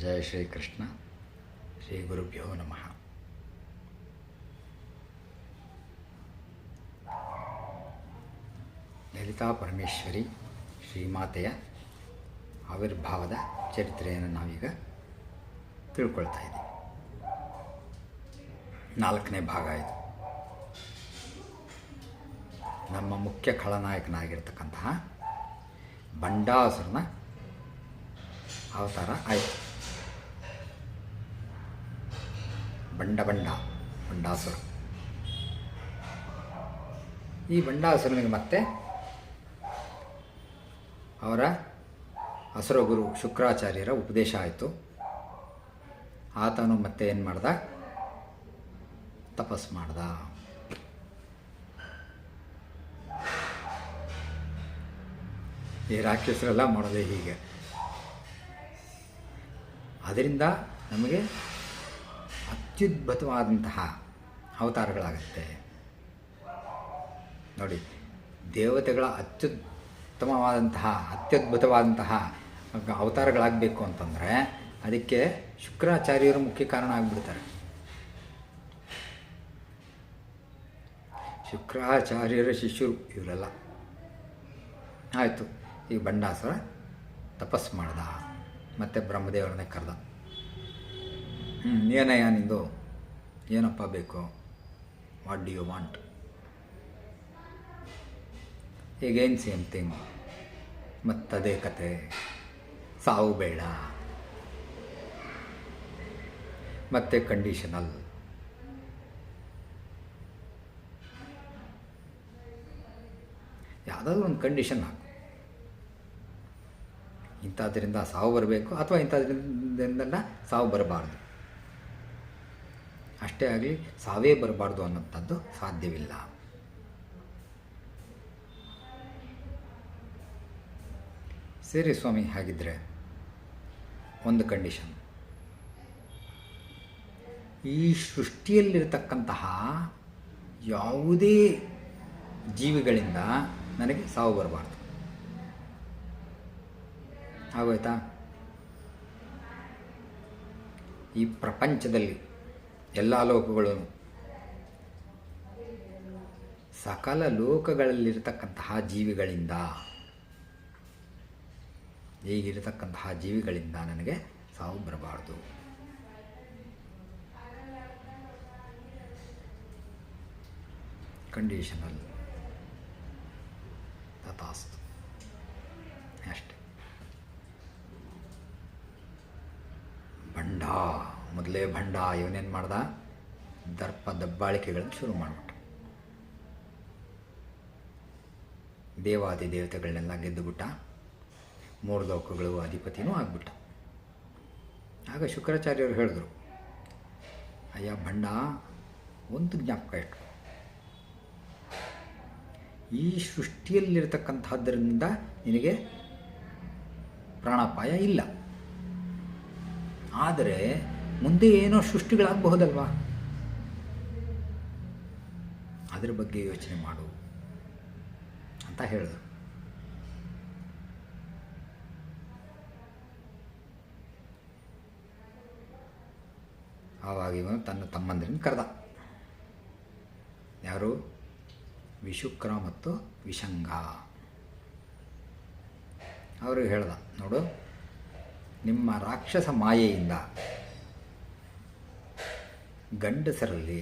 ಜಯ ಶ್ರೀ ಕೃಷ್ಣ ಶ್ರೀ ಗುರುಭ್ಯೋ ನಮಃ ಲಲಿತಾ ಪರಮೇಶ್ವರಿ ಶ್ರೀಮಾತೆಯ ಆವಿರ್ಭಾವದ ಚರಿತ್ರೆಯನ್ನು ನಾವೀಗ ತಿಳ್ಕೊಳ್ತಾ ಇದ್ದೀವಿ. ನಾಲ್ಕನೇ ಭಾಗ ಇದು. ನಮ್ಮ ಮುಖ್ಯ ಖಳನಾಯಕನಾಗಿರ್ತಕ್ಕಂತಹ ಬಂಡಾಸುರನ ಅವತಾರ ಆಯಿತು. ಬಂಡ ಬಂಡ, ಬಂಡಾಸುರ. ಈ ಬಂಡಾಸುರನಿಗೆ ಮತ್ತೆ ಅವರ ಹಸುರ ಗುರು ಶುಕ್ರಾಚಾರ್ಯರ ಉಪದೇಶ ಆಯಿತು. ಆತನು ಮತ್ತೆ ಏನು ಮಾಡ್ದ? ತಪಸ್ ಮಾಡ್ದ. ಈ ರಾಕ್ಷಸರೆಲ್ಲ ಮಾಡೋದೇ ಹೀಗೆ. ಅದರಿಂದ ನಮಗೆ ಅತ್ಯುದ್ಭುತವಾದಂತಹ ಅವತಾರಗಳಾಗುತ್ತೆ. ನೋಡಿ, ದೇವತೆಗಳ ಅತ್ಯುತ್ತಮವಾದಂತಹ, ಅತ್ಯದ್ಭುತವಾದಂತಹ ಅವತಾರಗಳಾಗಬೇಕು ಅಂತಂದರೆ ಅದಕ್ಕೆ ಶುಕ್ರಾಚಾರ್ಯರು ಮುಖ್ಯ ಕಾರಣ ಆಗಿಬಿಡ್ತಾರೆ. ಶುಕ್ರಾಚಾರ್ಯರ ಶಿಷ್ಯರು ಇವರೆಲ್ಲ. ಆಯಿತು, ಈ ಬಂಡಾಸುರ ತಪಸ್ಸು ಮಾಡ್ದ, ಮತ್ತು ಬ್ರಹ್ಮದೇವರನ್ನೇ ಕರೆದ. ಹ್ಞೂ ಏನಯ್ಯ ನಿಂದು ಏನಪ್ಪ ಬೇಕು? ವಾಟ್ ಡು ಯು ವಾಂಟ್ ಈಗೇನು ಸೇಮ್ ಥಿಂಗ್ ಮತ್ತದೇ ಕತೆ. ಸಾವು ಬೇಡ. ಮತ್ತೆ ಕಂಡೀಷನಲ್ ಯಾವುದಾದ್ರೂ ಒಂದು ಕಂಡೀಷನ್ ಹಾಕು. ಇಂಥದ್ರಿಂದ ಸಾವು ಬರಬೇಕು ಅಥವಾ ಇಂಥದ್ರಿಂದ ಸಾವು ಬರಬಾರ್ದು. ಅಷ್ಟೇ ಆಗಲಿ ಸಾವೇ ಬರಬಾರ್ದು ಅನ್ನೋಂಥದ್ದು ಸಾಧ್ಯವಿಲ್ಲ. ಸರಿ ಸ್ವಾಮಿ, ಹಾಗಿದ್ರೆ ಒಂದು ಕಂಡೀಷನ್ ಈ ಸೃಷ್ಟಿಯಲ್ಲಿರತಕ್ಕಂತಹ ಯಾವುದೇ ಜೀವಿಗಳಿಂದ ನನಗೆ ಸಾವು ಬರಬಾರ್ದು. ಆಗೋಯ್ತಾ? ಈ ಪ್ರಪಂಚದಲ್ಲಿ ಎಲ್ಲ ಲೋಕಗಳು. ಸಕಲ ಲೋಕಗಳಲ್ಲಿರತಕ್ಕಂತಹ ಜೀವಿಗಳಿಂದ ಈಗಿರತಕ್ಕಂತಹ ಜೀವಿಗಳಿಂದ ನನಗೆ ಸಾವು ಬರಬಾರ್ದು. ಕಂಡೀಷನಲ್ ತಥಾಸ್ತು ಅಷ್ಟೆ ಭಂಡ ಭಂಡ ಇವನೇನು ಮಾಡ್ದ? ದರ್ಪ ದಬ್ಬಾಳಿಕೆಗಳನ್ನು ಶುರು ಮಾಡಿಬಿಟ್ಟ. ದೇವಾದಿ ದೇವತೆಗಳನ್ನೆಲ್ಲ ಗೆದ್ದುಬಿಟ್ಟ. ಮೂರು ಲೋಕಗಳು ಅಧಿಪತಿನೂ ಆಗ್ಬಿಟ್ಟ. ಆಗ ಶುಕ್ರಾಚಾರ್ಯರು ಹೇಳಿದ್ರು, ಅಯ್ಯ ಭಂಡ, ಒಂದು ಜ್ಞಾಪಕ ಇಟ್ಟು ಈ ಸೃಷ್ಟಿಯಲ್ಲಿರತಕ್ಕಂಥದ್ದರಿಂದ ನಿನಗೆ ಪ್ರಾಣಾಪಾಯ ಇಲ್ಲ. ಆದರೆ ಮುಂದೆ ಏನೋ ಸೃಷ್ಟಿಗಳಾಗಬಹುದಲ್ವಾ? ಅದರ ಬಗ್ಗೆ ಯೋಚನೆ ಮಾಡು ಅಂತ ಹೇಳಿದ್ರು ಆವಾಗ ಇವನು ತನ್ನ ತಮ್ಮಂದಿರನ್ನು ಕರೆದ. ಯಾರು? ವಿಶುಕ್ರ ಮತ್ತು ವಿಷಂಗ ಅವರು ಹೇಳ್ದ, ನೋಡು, ನಿಮ್ಮ ರಾಕ್ಷಸ ಮಾಯೆಯಿಂದ ಗಂಡಸರಲ್ಲಿ,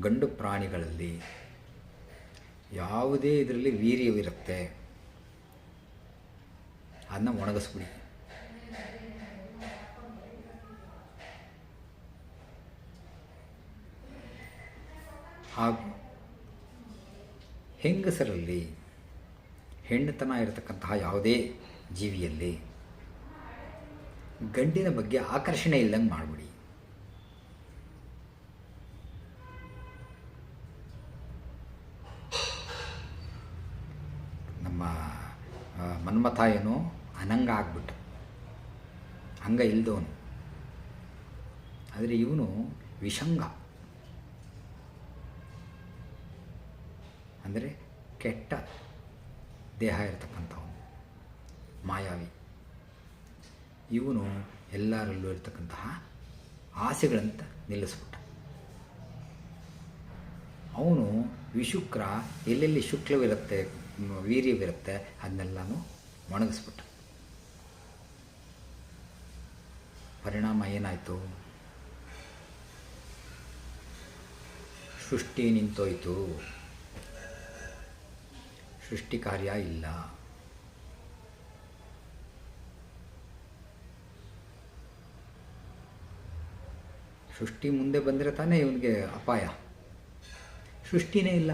ಗಂಡು ಪ್ರಾಣಿಗಳಲ್ಲಿ ಯಾವುದೇ ಇದರಲ್ಲಿ ವೀರ್ಯವಿರುತ್ತೆ ಅದನ್ನ ಒಣಗಿಸ್ಬಿಡಿ. ಹಾಗೂ ಹೆಂಗಸರಲ್ಲಿ ಹೆಣ್ಣುತನ ಇರತಕ್ಕಂತಹ ಯಾವುದೇ ಜೀವಿಯಲ್ಲಿ ಗಂಡಿನ ಬಗ್ಗೆ ಆಕರ್ಷಣೆ ಇಲ್ಲಂಗೆ ಮಾಡಿಬಿಡಿ ನಮ್ಮ ಮನ್ಮಥ ಏನು ಅನಂಗ ಆಗ್ಬಿಟ್ಟ ಅಂಗ ಇಲ್ದವನು ಆದರೆ ಇವನು ವಿಷಂಗ. ಅಂದರೆ ಕೆಟ್ಟ ದೇಹ ಇರತಕ್ಕಂಥವನು, ಮಾಯಾವಿ. ಇವನು ಎಲ್ಲರಲ್ಲೂ ಇರತಕ್ಕಂತಹ ಆಸೆಗಳಂತ ನಿಲ್ಲಿಸ್ಬಿಟ್ಟ. ಅವನು ವಿಶುಕ್ರ ಎಲ್ಲೆಲ್ಲಿ ಶುಕ್ಲವಿರುತ್ತೆ, ವೀರ್ಯವಿರುತ್ತೆ, ಅದನ್ನೆಲ್ಲನೂ ಒಣಗಿಸ್ಬಿಟ್ಟ. ಪರಿಣಾಮ ಏನಾಯಿತು? ಸೃಷ್ಟಿ ನಿಂತೋಯ್ತು. ಸೃಷ್ಟಿ ಕಾರ್ಯ ಇಲ್ಲ. ಸೃಷ್ಟಿ ಮುಂದೆ ಬಂದರೆ ತಾನೇ ಇವನಿಗೆ ಅಪಾಯ. ಸೃಷ್ಟಿನೇ ಇಲ್ಲ.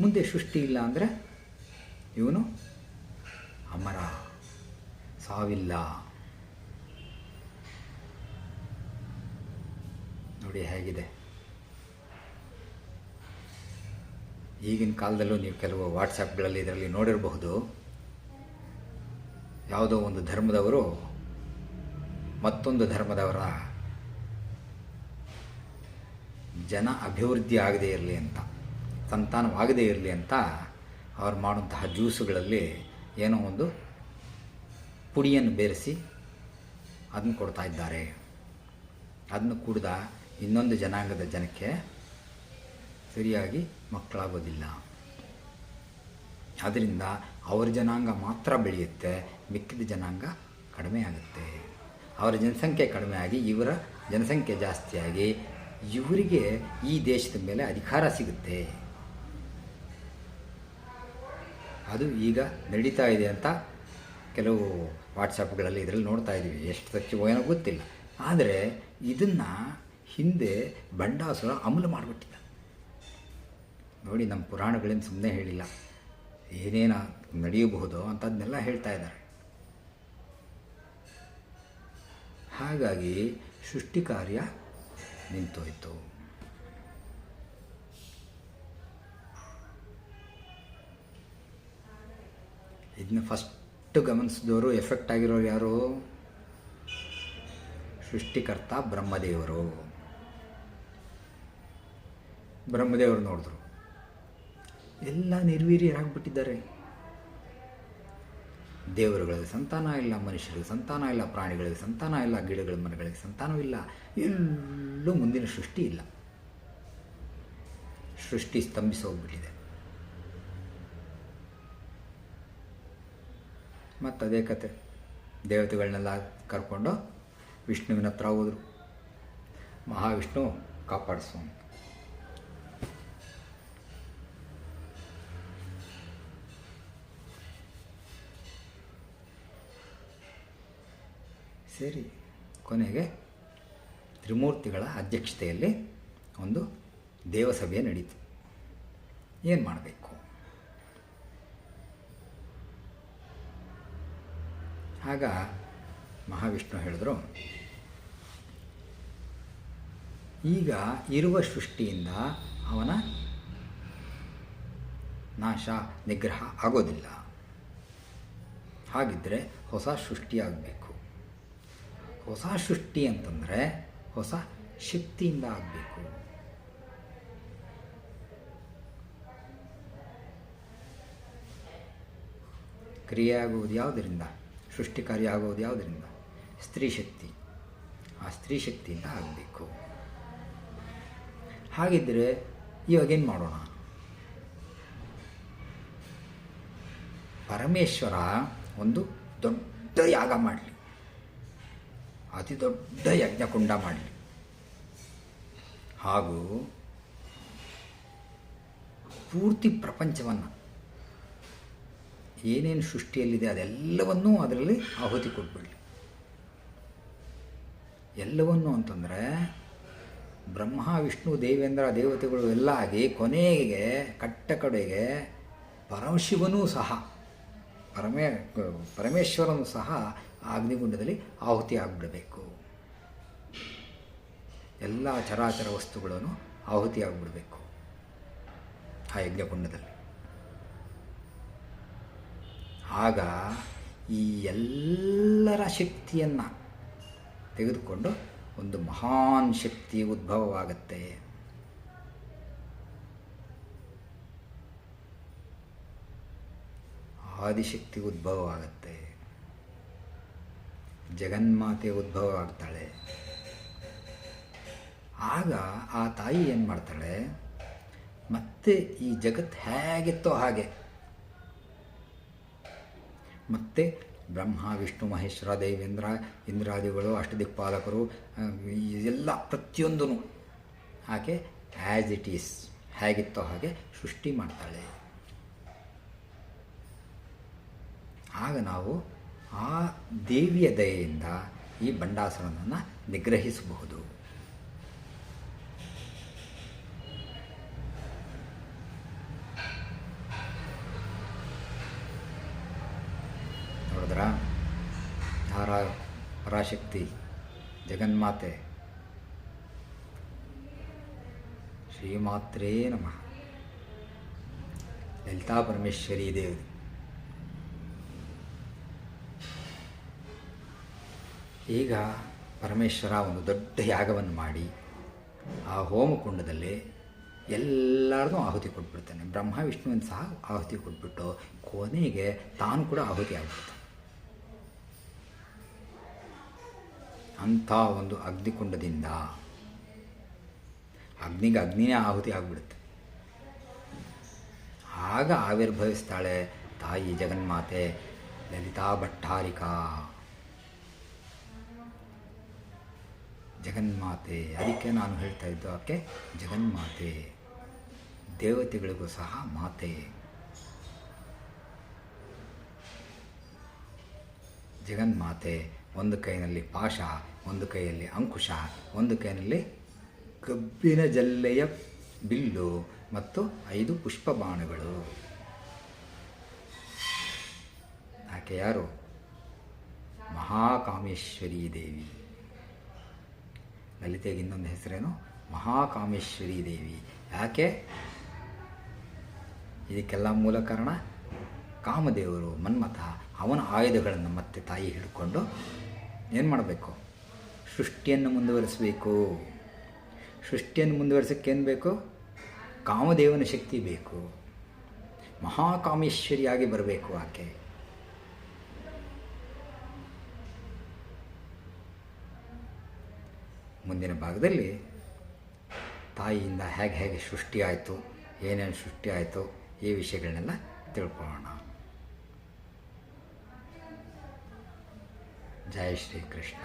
ಮುಂದೆ ಸೃಷ್ಟಿ ಇಲ್ಲ ಅಂದರೆ ಇವನು ಅಮರ. ಸಾವಿಲ್ಲ. ನೋಡಿ ಹೇಗಿದೆ. ಈಗಿನ ಕಾಲದಲ್ಲೂ ನೀವು ಕೆಲವು ವಾಟ್ಸಪ್ಗಳಲ್ಲಿ, ಇದರಲ್ಲಿ ನೋಡಿರಬಹುದು. ಯಾವುದೋ ಒಂದು ಧರ್ಮದವರು, ಮತ್ತೊಂದು ಧರ್ಮದವರ ಜನ ಅಭಿವೃದ್ಧಿ ಆಗದೇ ಇರಲಿ ಅಂತ, ಸಂತಾನವಾಗದೇ ಇರಲಿ ಅಂತ ಅವ್ರು ಮಾಡುವಂತಹ ಜ್ಯೂಸುಗಳಲ್ಲಿ ಏನೋ ಒಂದು ಪುಡಿಯನ್ನು ಬೆರೆಸಿ ಅದನ್ನು ಕೊಡ್ತಾ ಇದ್ದಾರೆ. ಅದನ್ನು ಕುಡ್ದ ಇನ್ನೊಂದು ಜನಾಂಗದ ಜನಕ್ಕೆ ಸರಿಯಾಗಿ ಮಕ್ಕಳಾಗೋದಿಲ್ಲ. ಆದ್ದರಿಂದ ಅವರ ಜನಾಂಗ ಮಾತ್ರ ಬೆಳೆಯುತ್ತೆ, ಮಿಕ್ಕಿದ ಜನಾಂಗ ಕಡಿಮೆ ಆಗುತ್ತೆ. ಅವರ ಜನಸಂಖ್ಯೆ ಕಡಿಮೆ ಆಗಿ, ಇವರ ಜನಸಂಖ್ಯೆ ಜಾಸ್ತಿಯಾಗಿ ಇವರಿಗೆ ಈ ದೇಶದ ಮೇಲೆ ಅಧಿಕಾರ ಸಿಗುತ್ತೆ. ಅದು ಈಗ ನಡೀತಾ ಇದೆ ಅಂತ ಕೆಲವು ವಾಟ್ಸಪ್ಗಳಲ್ಲಿ ಇದರಲ್ಲಿ ನೋಡ್ತಾ ಇದ್ದೀವಿ. ಎಷ್ಟು ಸಚಿವ ಏನೋ ಗೊತ್ತಿಲ್ಲ. ಆದರೆ ಇದನ್ನು ಹಿಂದೆ ಬಂಡಾಸುರ ಅಮಲು ಮಾಡಿಬಿಟ್ಟಿದ್ದ. ನೋಡಿ, ನಮ್ಮ ಪುರಾಣಗಳೇನು ಸುಮ್ಮನೆ ಹೇಳಿಲ್ಲ. ಏನೇನು ನಡೆಯಬಹುದು ಅಂತದನ್ನೆಲ್ಲ ಹೇಳ್ತಾ ಇದ್ದಾರೆ. ಹಾಗಾಗಿ ಸೃಷ್ಟಿ ಕಾರ್ಯ ನಿಂತೋಯ್ತು. ಇದನ್ನ ಫಸ್ಟ್ ಗಮನಿಸಿದವರು ಎಫೆಕ್ಟ್ ಆಗಿರೋರು ಯಾರು? ಸೃಷ್ಟಿಕರ್ತ ಬ್ರಹ್ಮದೇವರು. ಬ್ರಹ್ಮದೇವರು ನೋಡಿದ್ರು. ಎಲ್ಲ ನಿರ್ವೀರ್ಯರಾಗ್ಬಿಟ್ಟಿದ್ದಾರೆ. ದೇವರುಗಳಿಗೆ ಸಂತಾನ ಇಲ್ಲ, ಮನುಷ್ಯರಿಗೆ ಸಂತಾನ ಇಲ್ಲ, ಪ್ರಾಣಿಗಳಿಗೆ ಸಂತಾನ ಇಲ್ಲ, ಗಿಡಗಳ ಮರಗಳಿಗೆ ಸಂತಾನವಿಲ್ಲ ಎಲ್ಲೂ ಮುಂದಿನ ಸೃಷ್ಟಿ ಇಲ್ಲ. ಸೃಷ್ಟಿ ಸ್ತಂಭಿಸಿ ಮತ್ತು ಅದೇ ಕತೆ ದೇವತೆಗಳನ್ನೆಲ್ಲ ಕರ್ಕೊಂಡು ವಿಷ್ಣುವಿನ ಹತ್ರ ಹೋದರು. ಮಹಾವಿಷ್ಣು ಕಾಪಾಡಿಸು. ಸರಿ ಕೊನೆಗೆ ತ್ರಿಮೂರ್ತಿಗಳ ಅಧ್ಯಕ್ಷತೆಯಲ್ಲಿ ಒಂದು ದೇವಸಭೆ ನಡೀತು. ಏನು ಮಾಡಬೇಕು? ಆಗ ಮಹಾವಿಷ್ಣು ಹೇಳಿದ್ರು ಈಗ ಇರುವ ಸೃಷ್ಟಿಯಿಂದ ಅವನ ನಾಶ, ನಿಗ್ರಹ ಆಗೋದಿಲ್ಲ. ಹಾಗಿದ್ದರೆ ಹೊಸ ಸೃಷ್ಟಿಯಾಗಬೇಕು. ಹೊಸ ಸೃಷ್ಟಿ ಅಂತಂದರೆ ಹೊಸ ಶಕ್ತಿಯಿಂದ ಆಗಬೇಕು. ಕ್ರಿಯೆ ಆಗುವುದು ಯಾವುದರಿಂದ? ಸೃಷ್ಟಿ ಕಾರ್ಯ ಆಗುವುದು ಯಾವುದರಿಂದ? ಸ್ತ್ರೀ ಶಕ್ತಿ. ಆ ಸ್ತ್ರೀ ಶಕ್ತಿಯಿಂದ ಆಗಬೇಕು. ಹಾಗಿದ್ದರೆ ಇವಾಗೇನು ಮಾಡೋಣ? ಪರಮೇಶ್ವರ ಒಂದು ದೊಡ್ಡ ಯಾಗ ಮಾಡಲಿ. ಅತಿ ದೊಡ್ಡ ಯಜ್ಞಕುಂಡ ಮಾಡಲಿ. ಹಾಗೂ ಪೂರ್ತಿ ಪ್ರಪಂಚವನ್ನು ಏನೇನು ಸೃಷ್ಟಿಯಲ್ಲಿದೆ ಅದೆಲ್ಲವನ್ನೂ ಅದರಲ್ಲಿ ಆಹುತಿ ಕೊಟ್ಬಿಡಲಿ. ಎಲ್ಲವನ್ನೂ ಅಂತಂದರೆ ಬ್ರಹ್ಮ, ವಿಷ್ಣು, ದೇವೇಂದ್ರ, ದೇವತೆಗಳು ಎಲ್ಲ ಆಗಿ ಕೊನೆಗೆ ಕಟ್ಟ ಕಡೆಗೆ ಪರಮಶಿವನೂ ಸಹ, ಪರಮೇ, ಪರಮೇಶ್ವರನು ಸಹ ಅಗ್ನಿಗುಂಡದಲ್ಲಿ ಆಹುತಿ ಆಗಿಬಿಡಬೇಕು. ಎಲ್ಲ ಚರಾಚರ ವಸ್ತುಗಳನ್ನು ಆಹುತಿ ಆಗಿಬಿಡಬೇಕು ಆ ಯಜ್ಞಕುಂಡದಲ್ಲಿ. ಆಗ ಈ ಎಲ್ಲರ ಶಕ್ತಿಯನ್ನು ತೆಗೆದುಕೊಂಡು ಒಂದು ಮಹಾನ್ ಶಕ್ತಿ ಉದ್ಭವವಾಗುತ್ತೆ. ಆದಿಶಕ್ತಿ ಉದ್ಭವವಾಗುತ್ತೆ. ಜಗನ್ಮಾತೆ ಉದ್ಭವ ಆಗ್ತಾಳೆ ಆಗ ಆ ತಾಯಿ ಏನು ಮಾಡ್ತಾಳೆ? ಮತ್ತೆ ಈ ಜಗತ್ತು ಹೇಗಿತ್ತೋ ಹಾಗೆ ಮತ್ತೆ ಬ್ರಹ್ಮ, ವಿಷ್ಣು, ಮಹೇಶ್ವರ, ದೇವೇಂದ್ರ, ಇಂದ್ರಾದಿಗಳು, ಅಷ್ಟದಿಕ್ಪಾಲಕರು ಇದೆಲ್ಲ ಪ್ರತಿಯೊಂದೂ ಆಕೆ ಆ್ಯಸ್ ಇಟ್ ಈಸ್ ಹೇಗಿತ್ತೋ ಹಾಗೆ ಸೃಷ್ಟಿ ಮಾಡ್ತಾಳೆ. ಆಗ ನಾವು ಆ ದೇವಿಯ ದಯೆಯಿಂದ ಈ ಬಂಡಾಸುರನನ್ನು ನಿಗ್ರಹಿಸಬಹುದು ನೋಡಿದ್ರ ಯಾರ ಪರಾಶಕ್ತಿ ಜಗನ್ಮಾತೆ. ಶ್ರೀಮಾತ್ರೇ ನಮಃ. ಲಲಿತಾ ಪರಮೇಶ್ವರಿ ದೇವಿ ಈಗ ಪರಮೇಶ್ವರ ಒಂದು ದೊಡ್ಡ ಯಾಗವನ್ನು ಮಾಡಿ ಆ ಹೋಮಕುಂಡದಲ್ಲಿ ಎಲ್ಲರದೂ ಆಹುತಿ ಕೊಟ್ಬಿಡ್ತಾನೆ. ಬ್ರಹ್ಮ ವಿಷ್ಣುವಿನ ಸಹ ಆಹುತಿ ಕೊಟ್ಬಿಟ್ಟು ಕೊನೆಗೆ ತಾನು ಕೂಡ ಆಹುತಿ ಆಗ್ಬಿಡ್ತಾನೆ. ಅಂಥ ಒಂದು ಅಗ್ನಿಕುಂಡದಿಂದ ಅಗ್ನಿಗೆ ಅಗ್ನಿನೇ ಆಹುತಿ ಆಗಿಬಿಡುತ್ತೆ. ಆಗ ಆವಿರ್ಭವಿಸ್ತಾಳೆ ತಾಯಿ ಜಗನ್ಮಾತೆ, ಲಲಿತಾ ಭಟ್ಟಾರಿಕಾ. ಜಗನ್ಮಾತೆ, ಅದಕ್ಕೆ ನಾನು ಹೇಳ್ತಾ ಇದ್ದು ಆಕೆ ಜಗನ್ಮಾತೆ, ದೇವತೆಗಳಿಗೂ ಸಹ ಮಾತೆ. ಜಗನ್ಮಾತೆ ಒಂದು ಕೈನಲ್ಲಿ ಪಾಶ ಒಂದು ಕೈಯಲ್ಲಿ ಅಂಕುಶ, ಒಂದು ಕೈಯಲ್ಲಿ ಕಬ್ಬಿನ ಜಲ್ಲೆಯ ಬಿಲ್ಲು ಮತ್ತು ಐದು ಪುಷ್ಪ ಬಾಣಗಳು ಆಕೆ ಯಾರು? ಮಹಾಕಾಮೇಶ್ವರಿ ದೇವಿ. ಲಲಿತೆಗೆ ಇನ್ನೊಂದು ಹೆಸರೇನು? ಮಹಾಕಾಮೇಶ್ವರಿ ದೇವಿ. ಯಾಕೆ? ಇದಕ್ಕೆಲ್ಲ ಮೂಲ ಕಾರಣ ಕಾಮದೇವರು ಮನ್ಮಥ ಅವನ ಆಯುಧಗಳನ್ನು ಮತ್ತೆ ತಾಯಿ ಹಿಡ್ಕೊಂಡು ಏನು ಮಾಡಬೇಕು? ಸೃಷ್ಟಿಯನ್ನು ಮುಂದುವರಿಸಬೇಕು. ಸೃಷ್ಟಿಯನ್ನು ಮುಂದುವರಿಸೋಕ್ಕೆ ಏನು ಬೇಕು? ಕಾಮದೇವನ ಶಕ್ತಿ ಬೇಕು. ಮಹಾಕಾಮೇಶ್ವರಿಯಾಗಿ ಬರಬೇಕು ಆಕೆ. ಮುಂದಿನ ಭಾಗದಲ್ಲಿ ತಾಯಿಯಿಂದ ಹೇಗೆ ಹೇಗೆ ಸೃಷ್ಟಿಯಾಯಿತು ಏನೇನು ಸೃಷ್ಟಿಯಾಯಿತು ಈ ವಿಷಯಗಳನ್ನೆಲ್ಲ ತಿಳ್ಕೊಳ್ಳೋಣ. ಜಯ ಶ್ರೀ ಕೃಷ್ಣ